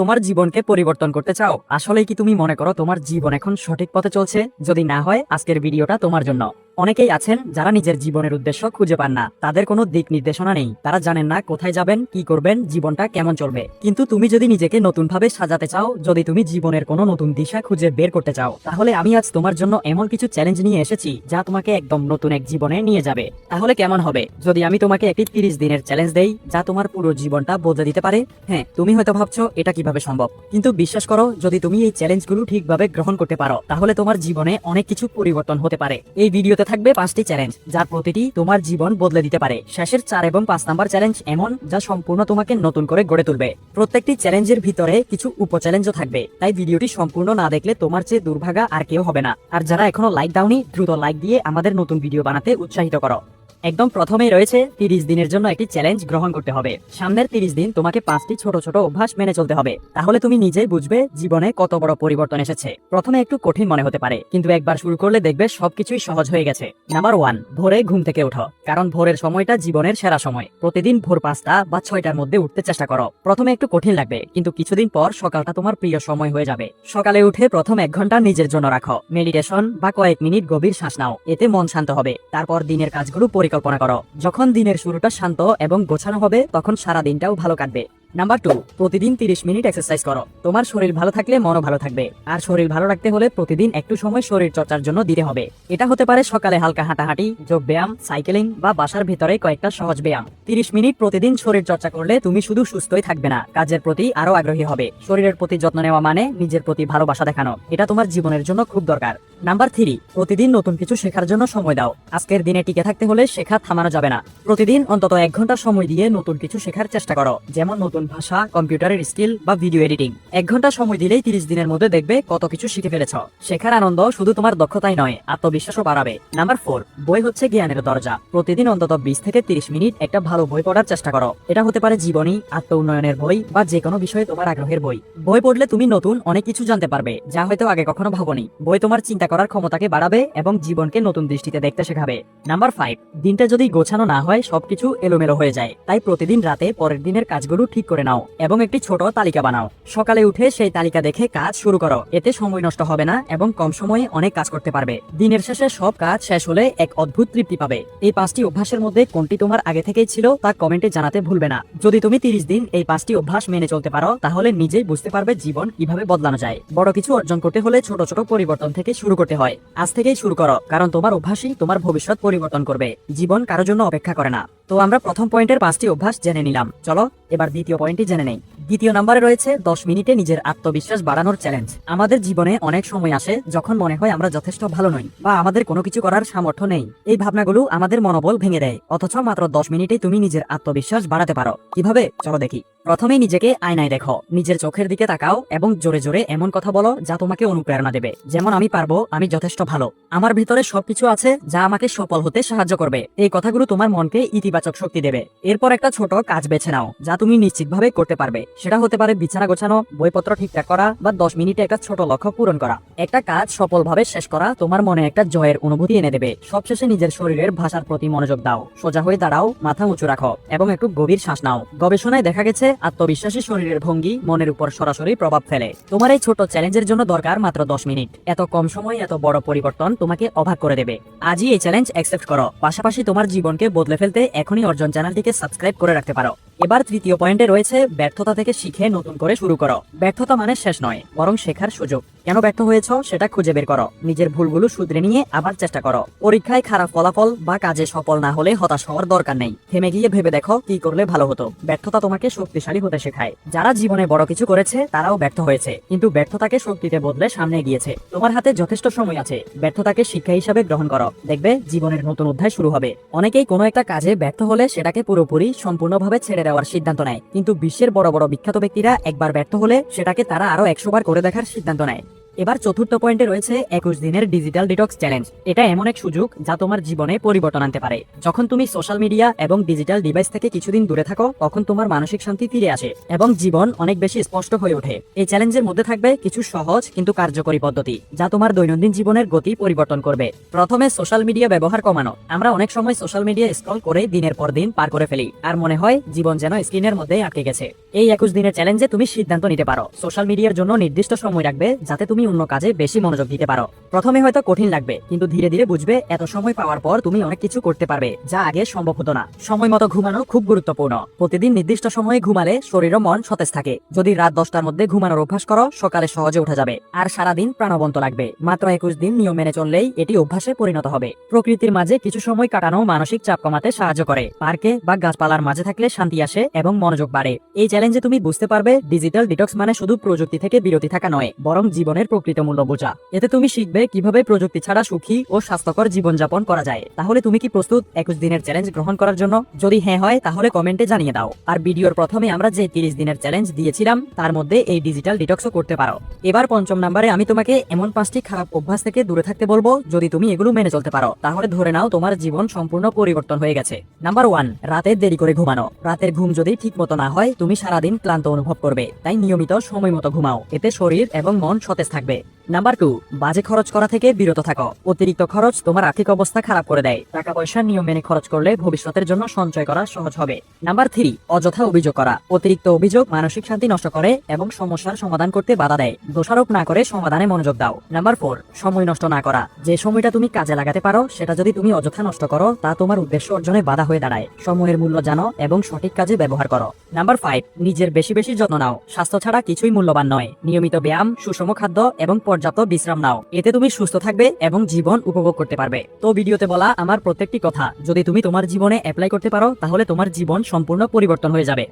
তোমার জীবনকে পরিবর্তন করতে চাও? আসলে কি তুমি মনে করো তোমার জীবন এখন সঠিক পথে চলছে? যদি না হয়, আজকের ভিডিওটা তোমার জন্য। অনেকেই আছেন যারা নিজের জীবনের উদ্দেশ্য খুঁজে পান না। তাদের কোনো দিক নির্দেশনা নেই। তারা জানেন না কোথায় যাবেন, কি করবেন, জীবনটা কেমন চলবে। কিন্তু তুমি যদি নিজেকে নতুন ভাবে সাজাতে চাও, যদি তুমি জীবনের কোনো নতুন দিশা খুঁজে বের করতে চাও, তাহলে আমি আজ তোমার জন্য এমন কিছু চ্যালেঞ্জ নিয়ে এসেছি, যা তোমাকে একদম নতুন এক জীবনে নিয়ে যাবে। তাহলে কেমন হবে? যদি আমি তোমাকে একটি তিরিশ দিনের চ্যালেঞ্জ দেই, যা তোমার পুরো জীবনটা বদলে দিতে পারে? হ্যাঁ তুমি হয়তো ভাবছ, এটা কীভাবে সম্ভব? কিন্তু বিশ্বাস করো, যদি তুমি এই চ্যালেঞ্জগুলো ঠিকভাবে গ্রহণ করতে পারো, তাহলে তোমার জীবনে অনেক কিছু পরিবর্তন হতে পারে। এই ভিডিওতে থাকবে পাঁচটি চ্যালেঞ্জ যার প্রতিটি তোমার জীবন বদলে দিতে পারে। শেষের চার এবং পাঁচ নাম্বার চ্যালেঞ্জ এমন যা সম্পূর্ণ তোমাকে নতুন করে গড়ে তুলবে। প্রত্যেকটি চ্যালেঞ্জের ভিতরে কিছু উপচ্যালেঞ্জও থাকবে, তাই ভিডিওটি সম্পূর্ণ না দেখলে তোমার চেয়ে দুর্ভাগা আর কেউ হবে না। আর যারা এখনও লাইক দাওনি, দ্রুত লাইক দিয়ে আমাদের নতুন ভিডিও বানাতে উৎসাহিত করো। একদম প্রথমেই রয়েছে তিরিশ দিনের জন্য একটি চ্যালেঞ্জ গ্রহণ করতে হবে। সামনের তিরিশ দিন তোমাকে পাঁচটি ছোট ছোট অভ্যাস মেনে চলতে হবে। তাহলে তুমি নিজেই বুঝবে জীবনে কত বড় পরিবর্তন এসেছে। প্রথমে একটু কঠিন মনে হতে পারে, কিন্তু একবার শুরু করলে দেখবে সবকিছুই সহজ হয়ে গেছে। নাম্বার ওয়ান, ভোরে ঘুম থেকে ওঠো, কারণ ভোরের সময়টা জীবনের সেরা সময়। প্রতিদিন ভোর পাঁচটা বা ছয়টার মধ্যে উঠতে চেষ্টা করো। প্রথমে একটু কঠিন লাগবে, কিন্তু কিছুদিন পর সকালটা তোমার প্রিয় সময় হয়ে যাবে। সকালে উঠে প্রথম এক ঘণ্টা নিজের জন্য রাখো। মেডিটেশন বা কয়েক মিনিট গভীর শ্বাস নাও, এতে মন শান্ত হবে। তারপর দিনের কাজগুলো পরিকল্পনা করো। যখন দিনের শুরুটা শান্ত এবং গোছানো হবে তখন সারা দিনটাও ভালো কাটবে। নাম্বার টু প্রতিদিন তিরিশ মিনিট এক্সারসাইজ করো। তোমার শরীর ভালো থাকলে মনও ভালো থাকবে। আর শরীর ভালো রাখতে হলে প্রতিদিন একটু সময় শরীর চর্চার জন্য দিতে হবে। এটা হতে পারে সকালে হালকা হাঁটাহাঁটি, যোগ ব্যায়াম সাইকেলিং বা বাসার ভেতরে কয়েকটা সহজ ব্যায়াম। তিরিশ মিনিট প্রতিদিন শরীর চর্চা করলে তুমি শুধু সুস্থই থাকবে না, কাজের প্রতি আরও আগ্রহী হবে। শরীরের প্রতি যত্ন নেওয়া মানে নিজের প্রতি ভালোবাসা দেখানো। এটা তোমার জীবনের জন্য খুব দরকার। নাম্বার থ্রি প্রতিদিন নতুন কিছু শেখার জন্য সময় দাও। আজকের দিনে টিকে থাকতে হলে শেখা থামানো যাবে না। প্রতিদিন অন্তত এক ঘণ্টা সময় দিয়ে নতুন কিছু শেখার চেষ্টা করো। যেমন নতুন ভাষা, কম্পিউটারের স্কিল বা ভিডিও এডিটিং এক ঘণ্টা সময় দিলেই তিরিশ দিনের মধ্যে দেখবে কত কিছু শিখে ফেলেছ। শেখার আনন্দ শুধু তোমার দক্ষতাই নয়, আত্মবিশ্বাসও বাড়াবে। নাম্বার ফোর বই হচ্ছে জ্ঞানের দরজা। প্রতিদিন অন্তত বিশ থেকে তিরিশ মিনিট একটা ভালো বই পড়ার চেষ্টা করো। এটা হতে পারে জীবনী আত্ম উন্নয়নের বই বা যে কোনো বিষয়ে তোমার আগ্রহের বই। বই পড়লে তুমি নতুন অনেক কিছু জানতে পারবে, যা হয়তো আগে কখনো ভাবনি। বই তোমার চিন্তা করার ক্ষমতাকে বাড়াবে এবং জীবনকে নতুন দৃষ্টিতে দেখতে শেখাবে। নাম্বার ফাইভ দিনটা যদি গোছানো না হয়, সবকিছু এলোমেলো হয়ে যায়। তাই প্রতিদিন রাতে পরের দিনের কাজগুলো ঠিক করে নাও এবং একটি ছোট তালিকা বানাও। সকালে উঠে সেই তালিকা দেখে কাজ শুরু করো। এতে সময় নষ্ট হবে না এবং কম সময়ে অনেক কাজ করতে পারবে। দিনের শেষে সব কাজ শেষ হলে এক অদ্ভুত তৃপ্তি পাবে। এই পাঁচটি অভ্যাসের মধ্যে কোনটি তোমার আগে থেকেই ছিল তা কমেন্টে জানাতে ভুলবে না। যদি তুমি তিরিশ দিন এই পাঁচটি অভ্যাস মেনে চলতে পারো, তাহলে নিজেই বুঝতে পারবে জীবন কীভাবে বদলানো যায়। বড় কিছু অর্জন করতে হলে ছোট ছোট পরিবর্তন থেকে শুরু করতে হয়। আজ থেকেই শুরু করো, কারণ তোমার অভ্যাসই তোমার ভবিষ্যৎ পরিবর্তন করবে। জীবন কারোর জন্য অপেক্ষা করে না। তো আমরা প্রথম পয়েন্টের পাঁচটি অভ্যাস জেনে নিলাম। চলো, এবার দ্বিতীয় পয়েন্টটি জেনে নেই। দ্বিতীয় নম্বরে রয়েছে, দশ মিনিটে নিজের আত্মবিশ্বাস বাড়ানোর চ্যালেঞ্জ আমাদের জীবনে অনেক সময় আসে যখন মনে হয় আমরা যথেষ্ট ভালো নই বা আমাদের কোনো কিছু করার সামর্থ্য নেই। এই ভাবনাগুলো আমাদের মনোবল ভেঙে দেয়। অথচ মাত্র দশ মিনিটে তুমি নিজের আত্মবিশ্বাস বাড়াতে পারো। কীভাবে? চলো দেখি। প্রথমেই নিজেকে আয়নায় দেখো, নিজের চোখের দিকে তাকাও এবং জোরে জোরে এমন কথা বলো যা তোমাকে অনুপ্রেরণা দেবে। যেমন আমি পারব, আমি যথেষ্ট ভালো। আমার ভিতরে সবকিছু আছে যা আমাকে সফল হতে সাহায্য করবে। এই কথাগুলো তোমার মনকে ইতিবাচক শক্তি দেবে। এরপর একটা ছোট কাজ বেছে নাও, যা তুমি নিশ্চিতভাবে করতে পারবে। সেটা হতে পারে বিছানা গোছানো, বইপত্র ঠিকঠাক করা বা দশ মিনিটে একটা ছোট লক্ষ্য পূরণ করা। একটা কাজ সফলভাবে শেষ করা তোমার মনে একটা জয়ের অনুভূতি এনে দেবে। সবশেষে নিজের শরীরের ভাষার প্রতি মনোযোগ দাও। সোজা হয়ে দাঁড়াও, মাথা উঁচু রাখো এবং একটু গভীর শ্বাস নাও। গবেষণায় দেখা গেছে আত্মবিশ্বাসী শরীরের ভঙ্গি, মনের উপর সরাসরি প্রভাব ফেলে। তোমার এই ছোট চ্যালেঞ্জের জন্য দরকার মাত্র দশ মিনিট। এত কম সময় এত বড় পরিবর্তন তোমাকে অবাক করে দেবে। আজই এই চ্যালেঞ্জ অ্যাকসেপ্ট করো। পাশাপাশি তোমার জীবনকে বদলে ফেলতে এখনই অর্জন চ্যানেলটিকে সাবস্ক্রাইব করে রাখতে পারো। এবার তৃতীয় পয়েন্টে রয়েছে ব্যর্থতা থেকে শিখে নতুন করে শুরু করো। ব্যর্থতা মানে শেষ নয়, বরং শেখার সুযোগ। কেন ব্যর্থ হয়েছ সেটা খুঁজে বের করো। নিজের ভুলগুলো শুধরে নিয়ে আবার চেষ্টা করো। পরীক্ষায় খারাপ ফলাফল বা কাজে সফল না হলে হতাশ হওয়ার দরকার নেই। থেমে গিয়ে ভেবে দেখো কি করলে ভালো হতো। ব্যর্থতা তোমাকে শক্তিশালী হতে শেখায়। যারা জীবনে বড় কিছু করেছে, তারাও ব্যর্থ হয়েছে। কিন্তু ব্যর্থতাকে শক্তিতে বদলে সামনে গিয়েছে তোমার হাতে যথেষ্ট সময় আছে। ব্যর্থতাকে শিক্ষা হিসাবে গ্রহণ করো। দেখবে, জীবনের নতুন অধ্যায় শুরু হবে। অনেকেই কোনো একটা কাজে ব্যর্থ হলে সেটাকে পুরোপুরি সম্পূর্ণভাবে ছেড়ে দেওয়ার সিদ্ধান্ত নেয়। কিন্তু বিশ্বের বড় বড় বিখ্যাত ব্যক্তিরা একবার ব্যর্থ হলে সেটাকে তারা আরও একশোবার করে দেখার সিদ্ধান্ত নেয়। এবার চতুর্থ পয়েন্টে রয়েছে একুশ দিনের ডিজিটাল ডিটক্স চ্যালেঞ্জ। এটা এমন এক সুযোগ যা তোমার জীবনে পরিবর্তন আনতে পারে। যখন তুমি সোশ্যাল মিডিয়া এবং ডিজিটাল ডিভাইস থেকে কিছুদিন দূরে থাকো, তখন তোমার মানসিক শান্তি ফিরে আসে এবং জীবন অনেক বেশি স্পষ্ট হয়ে ওঠে। এই চ্যালেঞ্জের মধ্যে থাকবে কিছু সহজ কিন্তু কার্যকরী পদ্ধতি, যা তোমার দৈনন্দিন জীবনের গতি পরিবর্তন করবে। প্রথমে সোশ্যাল মিডিয়া ব্যবহার কমানো। আমরা অনেক সময় সোশ্যাল মিডিয়া স্ক্রল করে দিনের পর দিন পার করে ফেলি, আর মনে হয় জীবন যেন স্ক্রিনের মধ্যে আটকে গেছে। এই একুশ দিনের চ্যালেঞ্জে তুমি সিদ্ধান্ত নিতে পারো। সোশ্যাল মিডিয়ার জন্য নির্দিষ্ট সময় রাখবে, যাতে তুমি অন্য কাজে বেশি মনোযোগ দিতে পারো। প্রথমে হয়তো কঠিন লাগবে, কিন্তু ধীরে ধীরে বুঝবে এত সময় পাওয়ার পর তুমি অনেক কিছু করতে পারবে, যা আগে সম্ভব হতো না। সময় মতো ঘুমানো খুব গুরুত্বপূর্ণ। প্রতিদিন নির্দিষ্ট সময়ে ঘুমালে শরীর ও মন সতেজ থাকে। যদি রাত দশটার মধ্যে ঘুমানোর অভ্যাস করো, সকালে সহজে উঠা যাবে। আর সারাদিন প্রাণবন্ত লাগবে। মাত্র একুশ দিন নিয়ম মেনে চললেই এটি অভ্যাসে পরিণত হবে। প্রকৃতির মাঝে কিছু সময় কাটানো মানসিক চাপ কমাতে সাহায্য করে। পার্কে বা গাছপালার মাঝে থাকলে শান্তি আসে এবং মনোযোগ বাড়ে। এই চ্যালেঞ্জে তুমি বুঝতে পারবে ডিজিটাল ডিটক্স মানে শুধু প্রযুক্তি থেকে বিরতি থাকা নয়, বরং জীবনের প্রকৃত মূল্য বোঝা। এতে তুমি শিখবে কীভাবে প্রযুক্তি ছাড়া সুখী ও স্বাস্থ্যকর জীবনযাপন করা যায়। তাহলে তুমি কি প্রস্তুত একুশ দিনের চ্যালেঞ্জ গ্রহণ করার জন্য? যদি হ্যাঁ হয়, তাহলে কমেন্টে জানিয়ে দাও। আর ভিডিওর প্রথমে আমরা যে তিরিশ দিনের চ্যালেঞ্জ দিয়েছিলাম, তার মধ্যে এই ডিজিটাল ডিটক্সও করতে পারো। এবার পঞ্চম নম্বরে আমি তোমাকে এমন পাঁচটি খারাপ অভ্যাস থেকে দূরে থাকতে বলব, যদি তুমি এগুলো মেনে চলতে পারো। তাহলে ধরে নাও তোমার জীবন সম্পূর্ণ পরিবর্তন হয়ে গেছে। নাম্বার ওয়ান, রাতে দেরি করে ঘুমানো। রাতের ঘুম যদি ঠিক মতো না হয়, তুমি সারাদিন ক্লান্ত অনুভব করবে। তাই নিয়মিত সময় মতো ঘুমাও। এতে শরীর এবং মন সতেজ থাকবে। নাম্বার টু বাজে খরচ করা থেকে বিরত থাকো। অতিরিক্ত খরচ তোমার আর্থিক অবস্থা খারাপ করে দেয়। টাকা পয়সা নিয়ম মেনে খরচ করলে ভবিষ্যতের জন্য সঞ্চয় করা সহজ হবে। নাম্বার থ্রি অযথা অভিযোগ করা। অতিরিক্ত অভিযোগ মানসিক শান্তি নষ্ট করে এবং সমস্যার সমাধান করতে বাধা দেয়। দোষারোপ না করে সমাধানে মনোযোগ দাও। নাম্বার ফোর সময় নষ্ট না করা। যে সময়টা তুমি কাজে লাগাতে পারো, সেটা যদি তুমি অযথা নষ্ট করো, তা তোমার উদ্দেশ্য অর্জনে বাধা হয়ে দাঁড়ায়। সময়ের মূল্য জানো এবং সঠিক কাজে ব্যবহার করো। নাম্বার ফাইভ নিজের বেশি বেশি যত্ন নাও। স্বাস্থ্য ছাড়া কিছুই মূল্যবান নয়। নিয়মিত ব্যায়াম, সুষম খাদ্য এবং পর্যাপ্ত বিশ্রাম নাও। এতে তুমি সুস্থ থাকবে এবং জীবন উপভোগ করতে পারবে। তো ভিডিওতে বলা আমার প্রত্যেকটি কথা। যদি তুমি তোমার জীবনে অ্যাপ্লাই করতে পারো, তাহলে তোমার জীবন সম্পূর্ণ পরিবর্তন হয়ে যাবে।